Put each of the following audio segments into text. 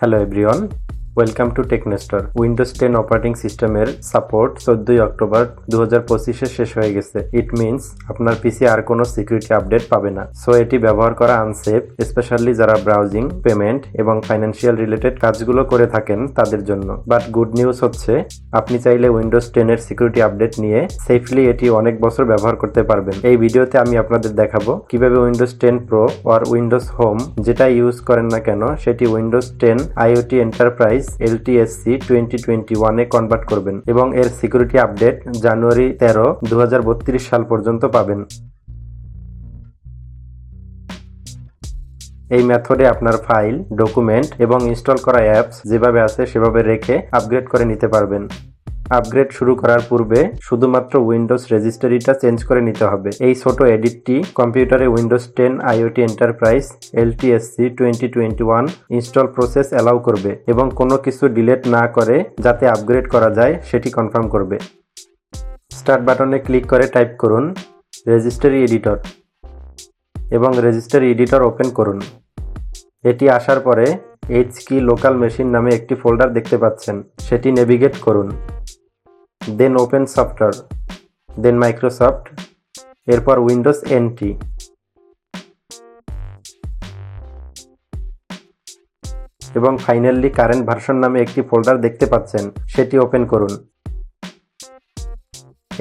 hello everyone. Welcome to টেকনেস্টর Windows ten operating সিস্টেমের support চোদ্দই October দু হাজার পঁচিশে শেষ হয়ে গেছে। ইট মিনস আপনার পিসি আর কোনো সিকিউরিটি আপডেট পাবে না। সো এটি ব্যবহার করা আনসেফ স্পেশালি যারা ব্রাউজিং পেমেন্ট এবং ফাইন্যান্সিয়াল রিলেটেড কাজগুলো করে থাকেন তাদের জন্য। বাট গুড নিউজ হচ্ছে, আপনি চাইলে উইন্ডোজ টেনের সিকিউরিটি আপডেট নিয়ে সেফলি এটি অনেক বছর ব্যবহার করতে পারবেন। এই ভিডিওতে আমি আপনাদের দেখাবো কীভাবে উইন্ডোজ টেন প্রো আর উইন্ডোজ হোম যেটা ইউজ করেন না কেন, সেটি Windows ten IoT enterprise LTSC twenty twenty ওয়ানে কনভার্ট করবেন এবং এর সিকিউরিটি আপডেট জানুয়ারি তেরো দু সাল পর্যন্ত পাবেন। এই মেথডে আপনার ফাইল ডকুমেন্ট এবং ইনস্টল করা অ্যাপস যেভাবে আছে সেভাবে রেখে আপগ্রেড করে নিতে পারবেন। আপগ্রেড শুরু করার পূর্বে শুধুমাত্র উইন্ডোজ রেজিস্টারিটা চেঞ্জ করে নিতে হবে। এই ছোট এডিটটি কম্পিউটারে Windows ten, IoT enterprise, LTSC, twenty twenty one install process allow করবে এবং কোনো কিছু ডিলেট না করে যাতে আপগ্রেড করা যায় সেটি কনফার্ম করবে। স্টার্ট বাটনে ক্লিক করে টাইপ করুন রেজিস্টারি এডিটর এবং রেজিস্টারি এডিটর ওপেন করুন। এটি আসার পরে এইচ কি লোকাল মেশিন নামে একটি ফোল্ডার দেখতে পাচ্ছেন। সেটি নেভিগেট করুন। Then open software then Microsoft এরপর উইন্ডোজ এনটি এবং ফাইনালি কারেন্ট ভার্সন নামে একটি ফোল্ডার দেখতে পাচ্ছেন, সেটি ওপেন করুন।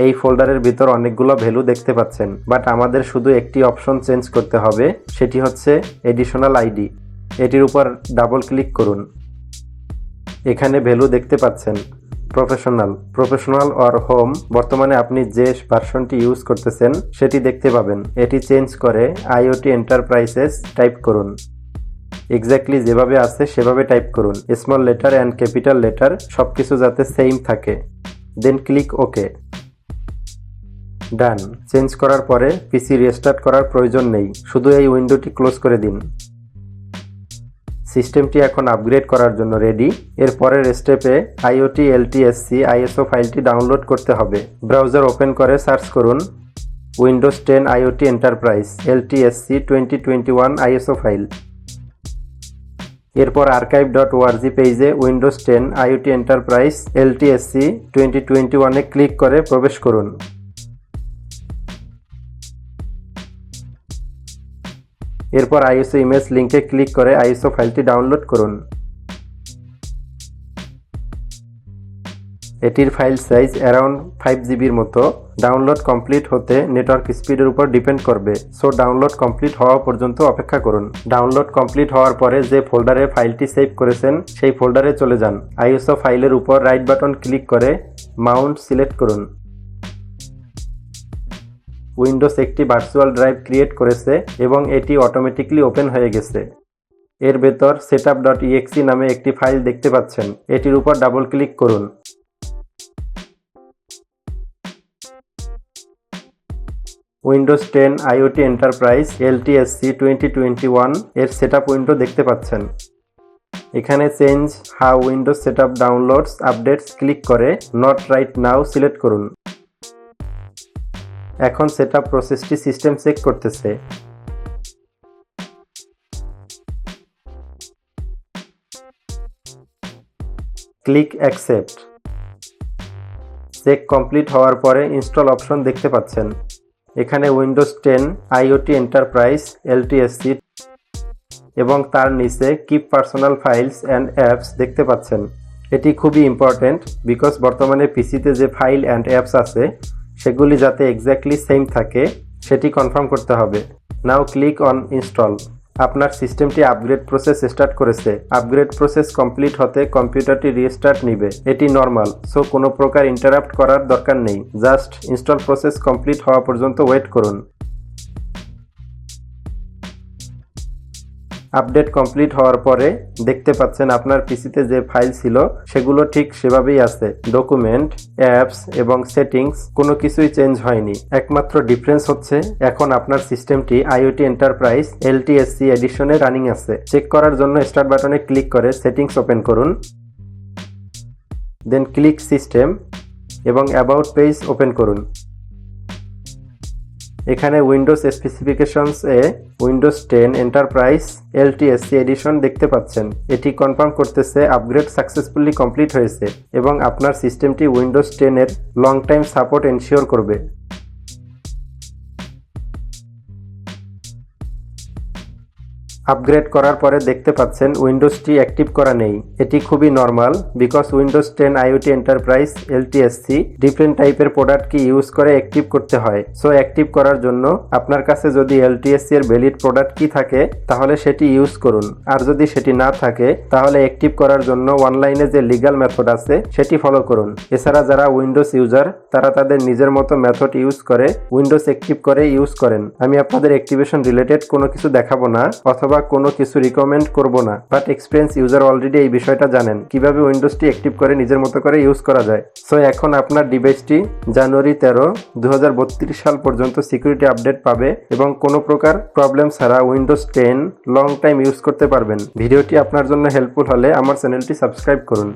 এই ফোল্ডারের ভিতর অনেকগুলো ভ্যালু দেখতে পাচ্ছেন বাট আমাদের শুধু একটি অপশন চেঞ্জ করতে হবে, সেটি হচ্ছে এডিশনাল আইডি এটির উপর ডাবল ক্লিক করুন। এখানে ভ্যালু দেখতে পাচ্ছেন প্রফেশনাল প্রফেশনাল অর হোম বর্তমানে আপনি যে ভার্সনটি ইউজ করতেছেন, সেটি দেখতে পাবেন। এটি চেঞ্জ করে আইওটি এন্টারপ্রাইসেস টাইপ করুন। এক্স্যাক্টলি যেভাবে আছে, সেভাবে টাইপ করুন। Small letter and capital letter সব কিছু যাতে সেম থাকে। দেন ক্লিক ওকে ডান চেঞ্জ করার পরে পিসি রেস্টার্ট করার প্রয়োজন নেই। শুধু এই উইন্ডোটি ক্লোজ করে দিন। সিস্টেমটি এখন আপগ্রেড করার জন্য রেডি এর পরের স্টেপে আইওটি এলটিএসসি আইএসও ফাইলটি ডাউনলোড করতে হবে। ব্রাউজার ওপেন করে সার্চ করুন Windows ten IoT enterprise LTSC twenty twenty one ISO file এরপর আর্কাইভ ডট ওআরজি পেজে Windows ten IoT enterprise LTSC twenty twenty ওয়ানে ক্লিক করে প্রবেশ করুন। এরপর আইএসও ইমেজ লিঙ্কে ক্লিক করে আইএসও ফাইলটি ডাউনলোড করুন। এটির ফাইল সাইজ অ্যারাউন্ড ফাইভ জিবির মতো। ডাউনলোড কমপ্লিট হতে নেটওয়ার্ক স্পিডের উপর ডিপেন্ড করবে। সো ডাউনলোড কমপ্লিট হওয়া পর্যন্ত অপেক্ষা করুন। ডাউনলোড কমপ্লিট হওয়ার পরে যে ফোল্ডারে ফাইলটি সেভ করেছেন, সেই ফোল্ডারে চলে যান। আইএসও ফাইলের উপর রাইট বাটন ক্লিক করে মাউন্ট সিলেক্ট করুন। উইন্ডোজ একটি ভার্চুয়াল ড্রাইভ ক্রিয়েট করেছে এবং এটি অটোমেটিকলি ওপেন হয়ে গেছে। এর ভেতর সেটআপ ডট ইএক্সি নামে একটি ফাইল দেখতে পাচ্ছেন। এটির উপর ডাবল ক্লিক করুন। Windows ten IoT enterprise LTSC twenty twenty ওয়ানের সেটআপ উইন্ডো দেখতে পাচ্ছেন। এখানে change how Windows setup downloads updates click করে নট রাইট নাও সিলেক্ট করুন। এখন সেটআপ প্রসেসটি সিস্টেম চেক করতেছে। ক্লিক অ্যাকসেপ্ট চেক কমপ্লিট হওয়ার পরে ইনস্টল অপশন দেখতে পাচ্ছেন। এখানে Windows ten IoT enterprise LTSC এবং তার নিচে keep personal files and apps দেখতে পাচ্ছেন। এটি খুবই ইম্পর্টেন্ট বিকজ বর্তমানে পিসিতে যে ফাইল অ্যান্ড অ্যাপস আছে সেগুলি যাতে এক্স্যাক্টলি সেম থাকে, সেটি কনফার্ম করতে হবে। নাও ক্লিক অন ইনস্টল আপনার সিস্টেমটি আপগ্রেড প্রসেস স্টার্ট করেছে। আপগ্রেড প্রসেস কমপ্লিট হতে কম্পিউটারটি রিস্টার্ট নিবে। এটি নর্মাল সো কোনো প্রকার ইন্টারাপ্ট করার দরকার নেই। জাস্ট ইনস্টল প্রসেস কমপ্লিট হওয়া পর্যন্ত ওয়েট করুন। আপডেট কমপ্লিট হওয়ার পরে দেখতে পাচ্ছেন আপনার পিসিতে যে ফাইল ছিল, সেগুলো ঠিক সেভাবেই আছে। ডকুমেন্ট, অ্যাপস এবং সেটিংস, কোনো কিছুই চেঞ্জ হয়নি। একমাত্র ডিফারেন্স হচ্ছে, এখন আপনার সিস্টেমটি আইওটি এন্টারপ্রাইজ এলটিএসসি এডিশনে রানিং আছে। চেক করার জন্য স্টার্ট বাটনে ক্লিক করে সেটিংস ওপেন করুন। দেন ক্লিক সিস্টেম এবং অ্যাবাউট পেজ ওপেন করুন। এখানে উইন্ডোজ স্পেসিফিকেশনস এ Windows ten enterprise LTSC edition দেখতে পাচ্ছেন। এটি কনফার্ম করতেছে আপগ্রেড সাকসেসফুলি কমপ্লিট হয়েছে এবং আপনার সিস্টেমটি উইন্ডোজ টেনের লং টাইম সাপোর্ট এনশিওর করবে। আপগ্রেড করার পরে দেখতে পাচ্ছেন উইন্ডোজটি অ্যাক্টিভ করা নেই। এটি খুবই normal because Windows ten IoT enterprise LTSC different টাইপের প্রোডাক্টকে ইউজ করে অ্যাক্টিভ করতে হয়। সো অ্যাক্টিভ করার জন্য আপনার কাছে যদি এলটিএসসি এর ভ্যালিড প্রোডাক্ট কি থাকে, তাহলে সেটি ইউজ করুন। আর যদি সেটি না থাকে, তাহলে অ্যাক্টিভ করার জন্য অনলাইনে যে লিগাল মেথড আছে, সেটি ফলো করুন। এছাড়া যারা উইন্ডোজ ইউজার তারা তাদের নিজের মতো মেথড ইউজ করে উইন্ডোজ অ্যাক্টিভ করে ইউজ করেন। আমি আপনাদের অ্যাক্টিভেশন রিলেটেড কোনো কিছু দেখাবো না, অথবা কোনো কিছু রিকমেন্ড করব না বাট এক্সপিরিয়েন্স ইউজার অলরেডি এই বিষয়টা জানেন। কীভাবে উইন্ডোজটি অ্যাক্টিভ করে, নিজের মতো করে ইউজ করা যায়? সো এখন আপনার ডিভাইসটি জানুয়ারি তেরো দু সাল পর্যন্ত সিকিউরিটি আপডেট পাবে এবং কোনো প্রকার প্রবলেম ছাড়া Windows ten long time use করতে পারবেন। ভিডিওটি আপনার জন্য হেল্পফুল হলে আমার চ্যানেলটি সাবস্ক্রাইব করুন।